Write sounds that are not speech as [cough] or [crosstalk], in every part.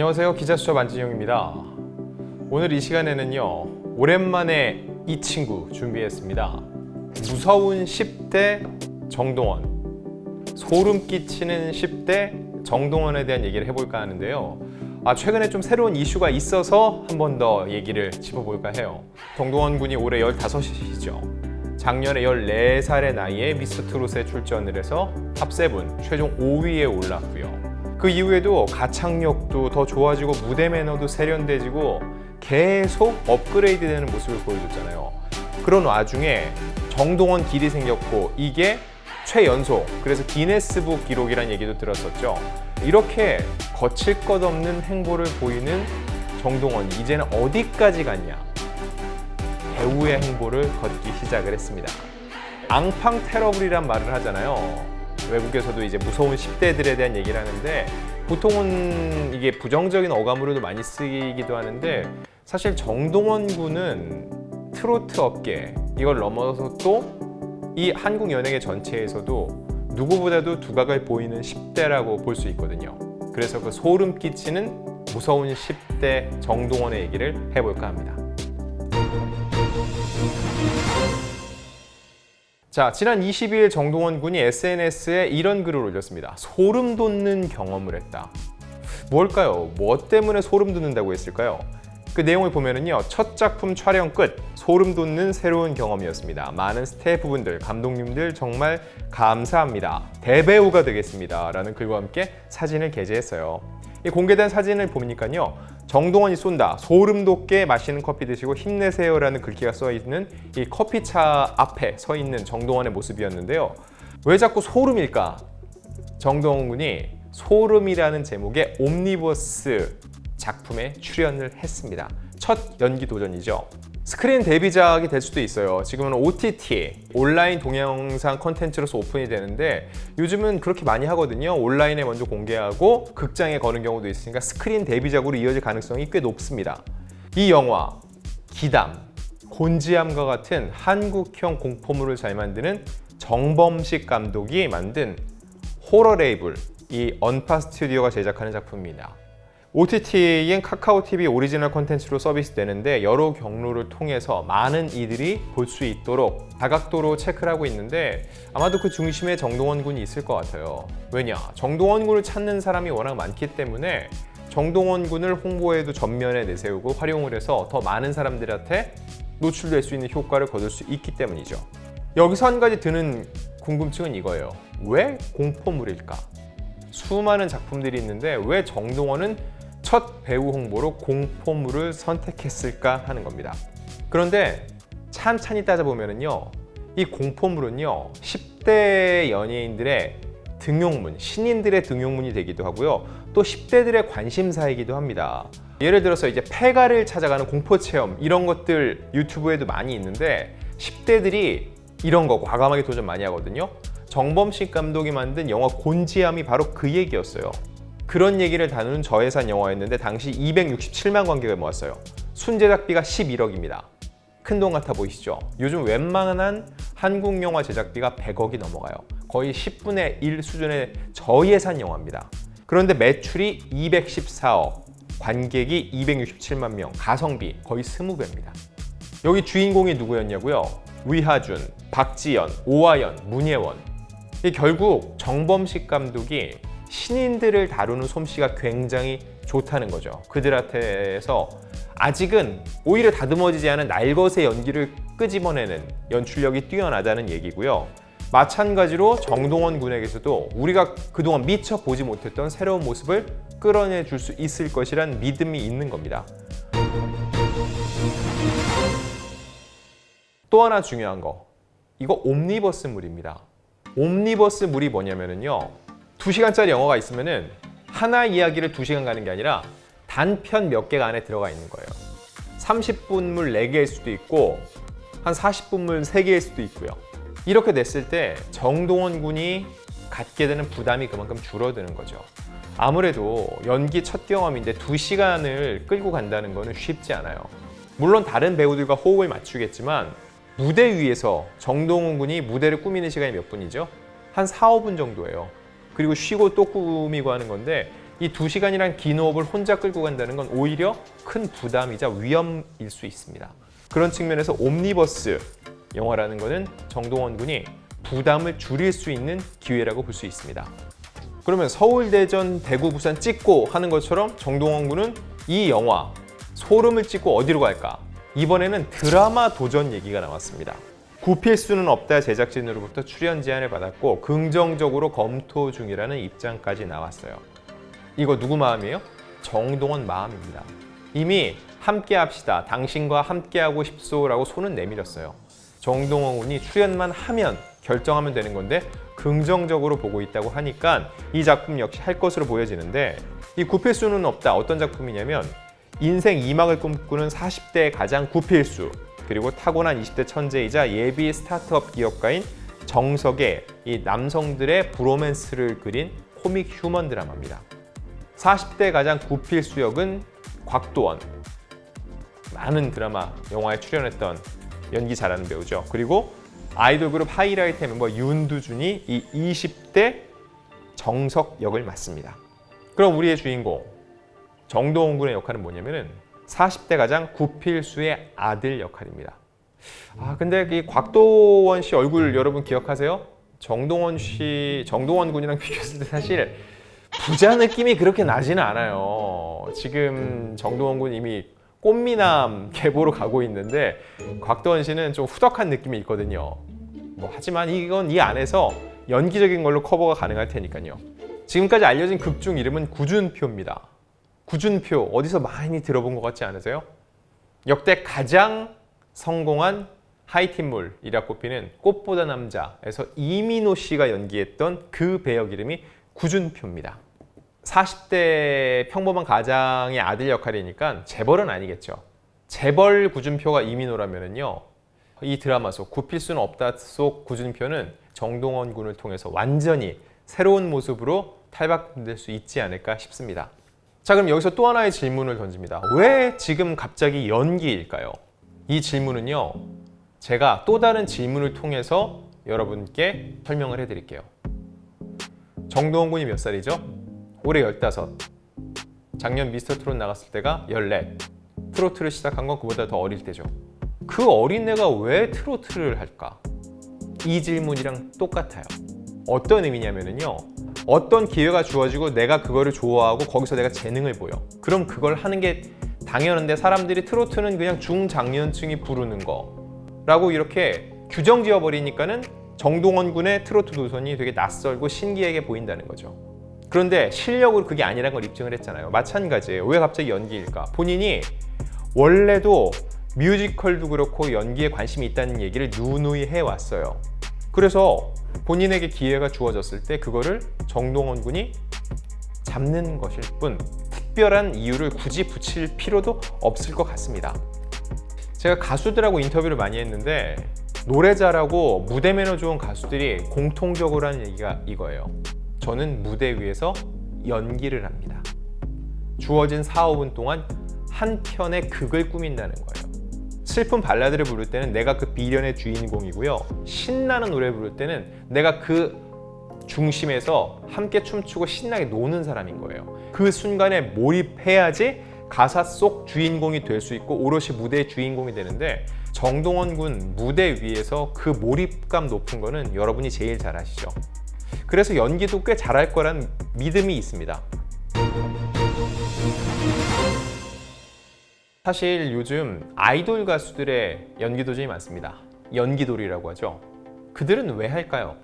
안녕하세요. 기자수첩 안진영입니다. 오늘 이 시간에는요, 오랜만에 이 친구 준비했습니다. 무서운 10대 정동원. 소름 끼치는 10대 정동원에 대한 얘기를 해볼까 하는데요. 아, 최근에 좀 새로운 이슈가 있어서 한 번 더 얘기를 짚어볼까 해요. 정동원 군이 올해 15이시죠. 작년에 14살의 나이에 미스 트롯에 출전을 해서 탑7 최종 5위에 올랐고요. 그 이후에도 가창력도 더 좋아지고 무대 매너도 세련돼지고 계속 업그레이드 되는 모습을 보여줬잖아요. 그런 와중에 정동원 길이 생겼고 이게 최연소 그래서 기네스북 기록이란 얘기도 들었었죠. 이렇게 거칠 것 없는 행보를 보이는 정동원 이제는 어디까지 갔냐? 배우의 행보를 걷기 시작을 했습니다. 앙팡 테러블이란 말을 하잖아요. 외국에서도 이제 무서운 10대들에 대한 얘기를 하는데 보통은 이게 부정적인 어감으로도 많이 쓰이기도 하는데 사실 정동원 군은 트로트 업계 이걸 넘어서 또 이 한국 연예계 전체에서도 누구보다도 두각을 보이는 10대라고 볼 수 있거든요. 그래서 그 소름 끼치는 무서운 10대 정동원의 얘기를 해볼까 합니다. 자, 지난 22일 정동원 군이 SNS에 이런 글을 올렸습니다. 소름 돋는 경험을 했다. 뭘까요? 뭐 때문에 소름 돋는다고 했을까요? 그 내용을 보면은요, 첫 작품 촬영 끝, 소름 돋는 새로운 경험이었습니다. 많은 스태프분들, 감독님들 정말 감사합니다. 대배우가 되겠습니다. 라는 글과 함께 사진을 게재했어요. 이 공개된 사진을 보니까요, 정동원이 쏜다. 소름 돋게 마시는 커피 드시고 힘내세요라는 글귀가 써 있는 이 커피차 앞에 서 있는 정동원의 모습이었는데요. 왜 자꾸 소름일까? 정동원 군이 소름이라는 제목의 옴니버스 작품에 출연을 했습니다. 첫 연기 도전이죠. 스크린 데뷔작이 될 수도 있어요. 지금은 OTT, 온라인 동영상 컨텐츠로서 오픈이 되는데 요즘은 그렇게 많이 하거든요. 온라인에 먼저 공개하고 극장에 거는 경우도 있으니까 스크린 데뷔작으로 이어질 가능성이 꽤 높습니다. 이 영화, 기담, 곤지암과 같은 한국형 공포물을 잘 만드는 정범식 감독이 만든 호러 레이블, 이 언파 스튜디오가 제작하는 작품입니다. OTT인 카카오 TV 오리지널 콘텐츠로 서비스되는데 여러 경로를 통해서 많은 이들이 볼 수 있도록 다각도로 체크를 하고 있는데 아마도 그 중심에 정동원 군이 있을 것 같아요. 왜냐? 정동원 군을 찾는 사람이 워낙 많기 때문에 정동원 군을 홍보에도 전면에 내세우고 활용을 해서 더 많은 사람들한테 노출될 수 있는 효과를 거둘 수 있기 때문이죠. 여기서 한 가지 드는 궁금증은 이거예요. 왜 공포물일까? 수많은 작품들이 있는데 왜 정동원은 첫 배우 홍보로 공포물을 선택했을까 하는 겁니다. 그런데 찬찬히 따져보면요. 이 공포물은요. 10대 연예인들의 등용문, 신인들의 등용문이 되기도 하고요. 또 10대들의 관심사이기도 합니다. 예를 들어서 이제 폐가를 찾아가는 공포 체험 이런 것들 유튜브에도 많이 있는데 10대들이 이런 거 과감하게 도전 많이 하거든요. 정범식 감독이 만든 영화 곤지암이 바로 그 얘기였어요. 그런 얘기를 다루는 저예산 영화였는데 당시 267만 관객을 모았어요. 순제작비가 11억입니다. 큰 돈 같아 보이시죠? 요즘 웬만한 한국 영화 제작비가 100억이 넘어가요. 거의 10분의 1 수준의 저예산 영화입니다. 그런데 매출이 214억, 관객이 267만 명, 가성비 거의 20배입니다. 여기 주인공이 누구였냐고요? 위하준, 박지연, 오하연, 문예원. 이 결국 정범식 감독이 신인들을 다루는 솜씨가 굉장히 좋다는 거죠. 그들한테서 아직은 오히려 다듬어지지 않은 날것의 연기를 끄집어내는 연출력이 뛰어나다는 얘기고요. 마찬가지로 정동원 군에게서도 우리가 그동안 미처 보지 못했던 새로운 모습을 끌어내 줄 수 있을 것이란 믿음이 있는 겁니다. 또 하나 중요한 거. 이거 옴니버스 물입니다. 옴니버스 물이 뭐냐면요. 2시간짜리 영화가 있으면은 하나 이야기를 2시간 가는 게 아니라 단편 몇 개가 안에 들어가 있는 거예요. 30분물 4개일 수도 있고 한 40분물 3개일 수도 있고요. 이렇게 됐을 때 정동원 군이 갖게 되는 부담이 그만큼 줄어드는 거죠. 아무래도 연기 첫 경험인데 2시간을 끌고 간다는 거는 쉽지 않아요. 물론 다른 배우들과 호흡을 맞추겠지만 무대 위에서 정동원 군이 무대를 꾸미는 시간이 몇 분이죠? 한 4, 5분 정도예요. 그리고 쉬고 또 꾸미고 하는 건데 이 두 시간이란 긴 호흡을 혼자 끌고 간다는 건 오히려 큰 부담이자 위험일 수 있습니다. 그런 측면에서 옴니버스 영화라는 것은 정동원 군이 부담을 줄일 수 있는 기회라고 볼 수 있습니다. 그러면 서울, 대전, 대구, 부산 찍고 하는 것처럼 정동원 군은 이 영화 소름을 찍고 어디로 갈까? 이번에는 드라마 도전 얘기가 나왔습니다. 구필 수는 없다 제작진으로부터 출연 제안을 받았고 긍정적으로 검토 중이라는 입장까지 나왔어요. 이거 누구 마음이에요? 정동원 마음입니다. 이미 함께 합시다. 당신과 함께 하고 싶소라고 손은 내밀었어요. 정동원 군이 출연만 하면 결정하면 되는 건데 긍정적으로 보고 있다고 하니까 이 작품 역시 할 것으로 보여지는데 이 구필수는 없다. 어떤 작품이냐면 인생 2막을 꿈꾸는 40대의 가장 구필수 그리고 타고난 20대 천재이자 예비 스타트업 기업가인 정석의 이 남성들의 브로맨스를 그린 코믹 휴먼 드라마입니다. 40대 가장 구필수 역은 곽도원 많은 드라마, 영화에 출연했던 연기 잘하는 배우죠. 그리고 아이돌 그룹 하이라이트 멤버 윤두준이 이 20대 정석 역을 맡습니다. 그럼 우리의 주인공 정동원 군의 역할은 뭐냐면은 40대 가장 구필수의 아들 역할입니다. 아 근데 이 곽도원 씨 얼굴 여러분 기억하세요? 정동원 씨, 정동원 군이랑 [laughs] 비교했을 때 사실 부자 느낌이 그렇게 나지는 않아요. 지금 정동원 군 이미 꽃미남 계보로 가고 있는데 곽도원 씨는 좀 후덕한 느낌이 있거든요. 뭐 하지만 이건 이 안에서 연기적인 걸로 커버가 가능할 테니까요. 지금까지 알려진 극 중 이름은 구준표입니다. 구준표 어디서 많이 들어본 것 같지 않으세요? 역대 가장 성공한 하이틴물이라 꼽히는 꽃보다 남자에서 이민호 씨가 연기했던 그 배역 이름이 구준표입니다. 40대 평범한 가장의 아들 역할이니까 재벌은 아니겠죠. 재벌 구준표가 이민호라면은요. 이 드라마 속 구필 수는 없다 속 구준표는 정동원 군을 통해서 완전히 새로운 모습으로 탈바꿈될 수 있지 않을까 싶습니다. 자 그럼 여기서 또 하나의 질문을 던집니다. 왜 지금 갑자기 연기일까요? 이 질문은요. 제가 또 다른 질문을 통해서 여러분께 설명을 해드릴게요. 정동원 군이 몇 살이죠? 올해 15. 작년 미스터 트롯 나갔을 때가 14. 트로트를 시작한 건 그보다 더 어릴 때죠. 그 어린애가 왜 트로트를 할까? 이 질문이랑 똑같아요. 어떤 의미냐면요. 어떤 기회가 주어지고 내가 그거를 좋아하고 거기서 내가 재능을 보여. 그럼 그걸 하는 게 당연한데 사람들이 트로트는 그냥 중장년층이 부르는 거라고 이렇게 규정 지어 버리니까는 정동원 군의 트로트 도전이 되게 낯설고 신기하게 보인다는 거죠. 그런데 실력으로 그게 아니라는 걸 입증을 했잖아요. 마찬가지예요. 왜 갑자기 연기일까? 본인이 원래도 뮤지컬도 그렇고 연기에 관심이 있다는 얘기를 누누이 해왔어요. 그래서 본인에게 기회가 주어졌을 때 그거를 정동원 군이 잡는 것일 뿐 특별한 이유를 굳이 붙일 필요도 없을 것 같습니다. 제가 가수들하고 인터뷰를 많이 했는데 노래 잘하고 무대 매너 좋은 가수들이 공통적으로 하는 얘기가 이거예요. 저는 무대 위에서 연기를 합니다. 주어진 4, 5분 동안 한 편의 극을 꾸민다는 거예요. 슬픈 발라드를 부를 때는 내가 그 비련의 주인공이고요. 신나는 노래 부를 때는 내가 그 중심에서 함께 춤추고 신나게 노는 사람인 거예요. 그 순간에 몰입해야지 가사 속 주인공이 될 수 있고 오롯이 무대의 주인공이 되는데 정동원 군 무대 위에서 그 몰입감 높은 거는 여러분이 제일 잘 아시죠. 그래서 연기도 꽤 잘할 거란 믿음이 있습니다. 사실 요즘 아이돌 가수들의 연기 도전이 많습니다. 연기돌이라고 하죠. 그들은 왜 할까요?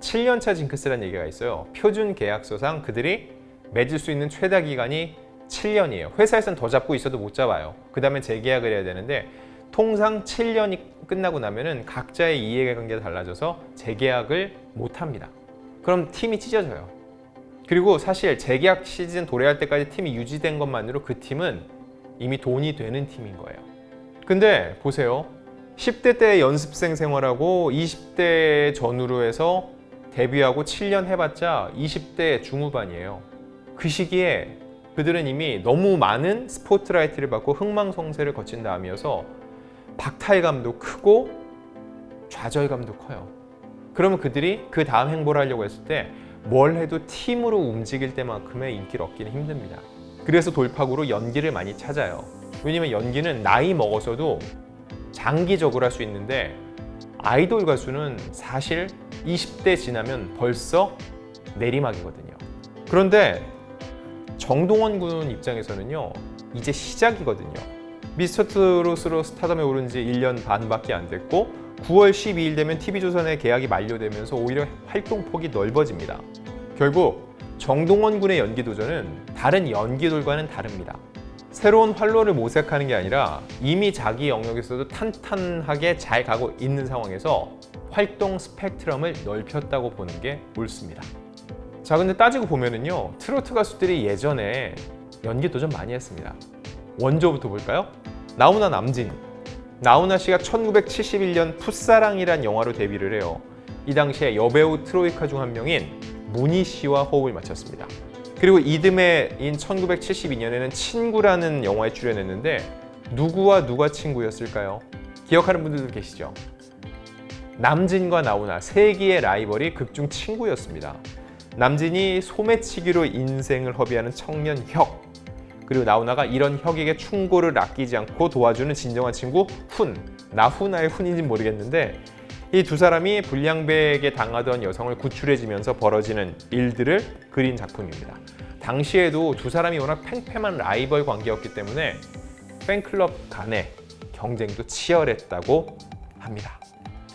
7년차 징크스라는 얘기가 있어요. 표준 계약서상 그들이 맺을 수 있는 최다 기간이 7년이에요. 회사에서는 더 잡고 있어도 못 잡아요. 그 다음에 재계약을 해야 되는데 통상 7년이 끝나고 나면은 각자의 이해관계가 달라져서 재계약을 못 합니다. 그럼 팀이 찢어져요. 그리고 사실 재계약 시즌 도래할 때까지 팀이 유지된 것만으로 그 팀은 이미 돈이 되는 팀인 거예요. 근데 보세요. 10대 때 연습생 생활하고 20대 전후로 해서 데뷔하고 7년 해봤자 20대 중후반이에요. 그 시기에 그들은 이미 너무 많은 스포트라이트를 받고 흥망성쇠를 거친 다음이어서 박탈감도 크고 좌절감도 커요. 그러면 그들이 그 다음 행보를 하려고 했을 때 뭘 해도 팀으로 움직일 때만큼의 인기를 얻기는 힘듭니다. 그래서 돌파구로 연기를 많이 찾아요. 왜냐면 연기는 나이 먹어서도 장기적으로 할 수 있는데 아이돌 가수는 사실 20대 지나면 벌써 내리막이거든요. 그런데 정동원 군 입장에서는요, 이제 시작이거든요. 미스터 트롯으로 스타덤에 오른 지 1년 반밖에 안 됐고, 9월 12일 되면 TV조선의 계약이 만료되면서 오히려 활동 폭이 넓어집니다. 결국 정동원 군의 연기 도전은 다른 연기돌과는 다릅니다. 새로운 활로를 모색하는 게 아니라 이미 자기 영역에서도 탄탄하게 잘 가고 있는 상황에서 활동 스펙트럼을 넓혔다고 보는 게 옳습니다. 자, 근데 따지고 보면은요, 트로트 가수들이 예전에 연기 도전 많이 했습니다. 원조부터 볼까요? 나훈아 남진. 나훈아 씨가 1971년 풋사랑이란 영화로 데뷔를 해요. 이 당시에 여배우 트로이카 중 한 명인 문희 씨와 호흡을 맞췄습니다. 그리고 이듬해인 1972년에는 친구라는 영화에 출연했는데 누구와 누가 친구였을까요? 기억하는 분들도 계시죠? 남진과 나훈아 세기의 라이벌이 극중 친구였습니다. 남진이 소매치기로 인생을 허비하는 청년 혁 그리고 나훈아가 이런 혁에게 충고를 아끼지 않고 도와주는 진정한 친구 훈 나훈아의 훈인지 는 모르겠는데 이 두 사람이 불량배에게 당하던 여성을 구출해지면서 벌어지는 일들을 그린 작품입니다. 당시에도 두 사람이 워낙 팽팽한 라이벌 관계였기 때문에 팬클럽 간의 경쟁도 치열했다고 합니다.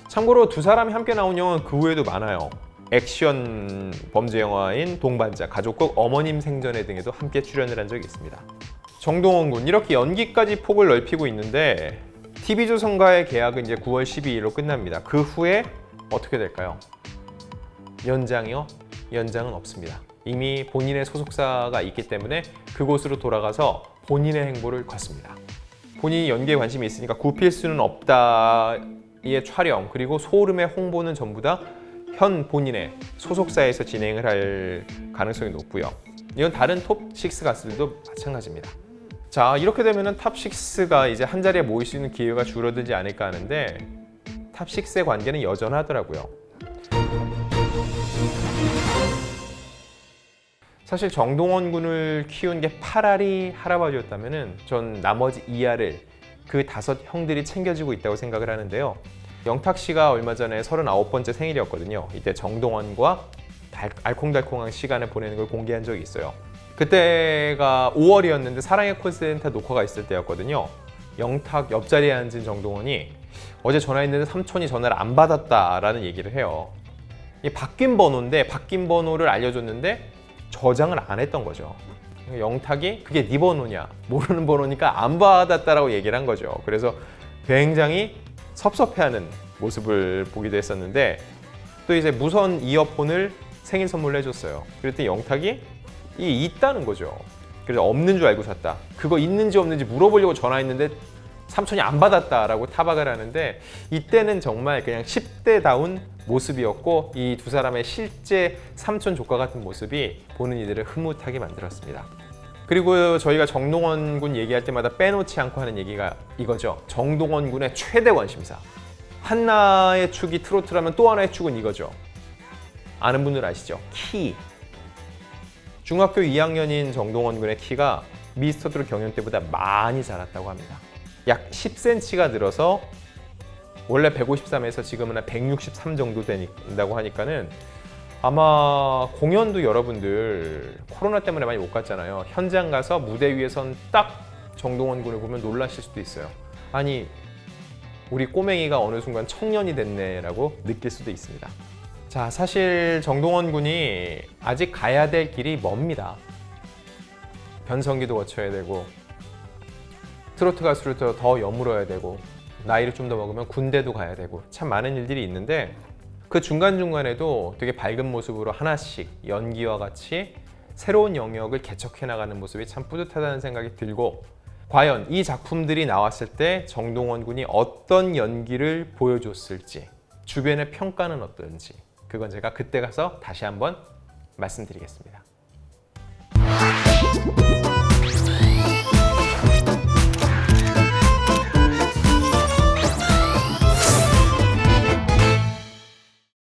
참고로 두 사람이 함께 나온 영화는 그 후에도 많아요. 액션 범죄 영화인 동반자, 가족국 어머님 생전에 등에도 함께 출연을 한 적이 있습니다. 정동원 군 이렇게 연기까지 폭을 넓히고 있는데 TV조선과의 계약은 이제 9월 12일로 끝납니다. 그 후에 어떻게 될까요? 연장이요? 연장은 없습니다. 이미 본인의 소속사가 있기 때문에 그곳으로 돌아가서 본인의 행보를 걷습니다. 본인이 연기에 관심이 있으니까 굽힐 수는 없다의 촬영 그리고 소름의 홍보는 전부 다 현 본인의 소속사에서 진행을 할 가능성이 높고요. 이건 다른 톱6 가수들도 마찬가지입니다. 자 이렇게 되면은 탑6가 이제 한 자리에 모일 수 있는 기회가 줄어들지 않을까 하는데 탑6의 관계는 여전하더라고요. 사실 정동원 군을 키운 게 파라리 할아버지였다면은 전 나머지 이하를 그 다섯 형들이 챙겨주고 있다고 생각을 하는데요. 영탁 씨가 얼마 전에 39번째 생일이었거든요. 이때 정동원과 달- 알콩달콩한 시간을 보내는 걸 공개한 적이 있어요. 그때가 5월이었는데 사랑의 콜센터 녹화가 있을 때였거든요. 영탁 옆자리에 앉은 정동원이 어제 전화했는데 삼촌이 전화를 안 받았다라는 얘기를 해요. 이 바뀐 번호인데 바뀐 번호를 알려줬는데 저장을 안 했던 거죠. 영탁이 그게 네 번호냐 모르는 번호니까 안 받았다라고 얘기를 한 거죠. 그래서 굉장히 섭섭해하는 모습을 보기도 했었는데 또 이제 무선 이어폰을 생일 선물로 해줬어요. 그랬더니 영탁이 이 있다는 거죠. 그래서 없는 줄 알고 샀다. 그거 있는지 없는지 물어보려고 전화했는데 삼촌이 안 받았다라고 타박을 하는데 이때는 정말 그냥 10대다운 모습이었고 이 두 사람의 실제 삼촌 조카 같은 모습이 보는 이들을 흐뭇하게 만들었습니다. 그리고 저희가 정동원 군 얘기할 때마다 빼놓지 않고 하는 얘기가 이거죠. 정동원 군의 최대 관심사. 하나의 축이 트로트라면 또 하나의 축은 이거죠. 아는 분들 아시죠? 키. 중학교 2학년인 정동원 군의 키가 미스터 트롯 경연 때보다 많이 자랐다고 합니다. 약 10cm가 늘어서 원래 153에서 지금은 한163 정도 된다고 하니까는 아마 공연도 여러분들 코로나 때문에 많이 못 갔잖아요. 현장 가서 무대 위에 선 딱 정동원 군을 보면 놀라실 수도 있어요. 아니 우리 꼬맹이가 어느 순간 청년이 됐네라고 느낄 수도 있습니다. 자, 사실 정동원 군이 아직 가야 될 길이 멉니다. 변성기도 거쳐야 되고 트로트 가수로서 더 여물어야 되고 나이를 좀 더 먹으면 군대도 가야 되고 참 많은 일들이 있는데 그 중간중간에도 되게 밝은 모습으로 하나씩 연기와 같이 새로운 영역을 개척해 나가는 모습이 참 뿌듯하다는 생각이 들고 과연 이 작품들이 나왔을 때 정동원 군이 어떤 연기를 보여줬을지 주변의 평가는 어떤지 그건 제가 그때 가서 다시 한번 말씀드리겠습니다.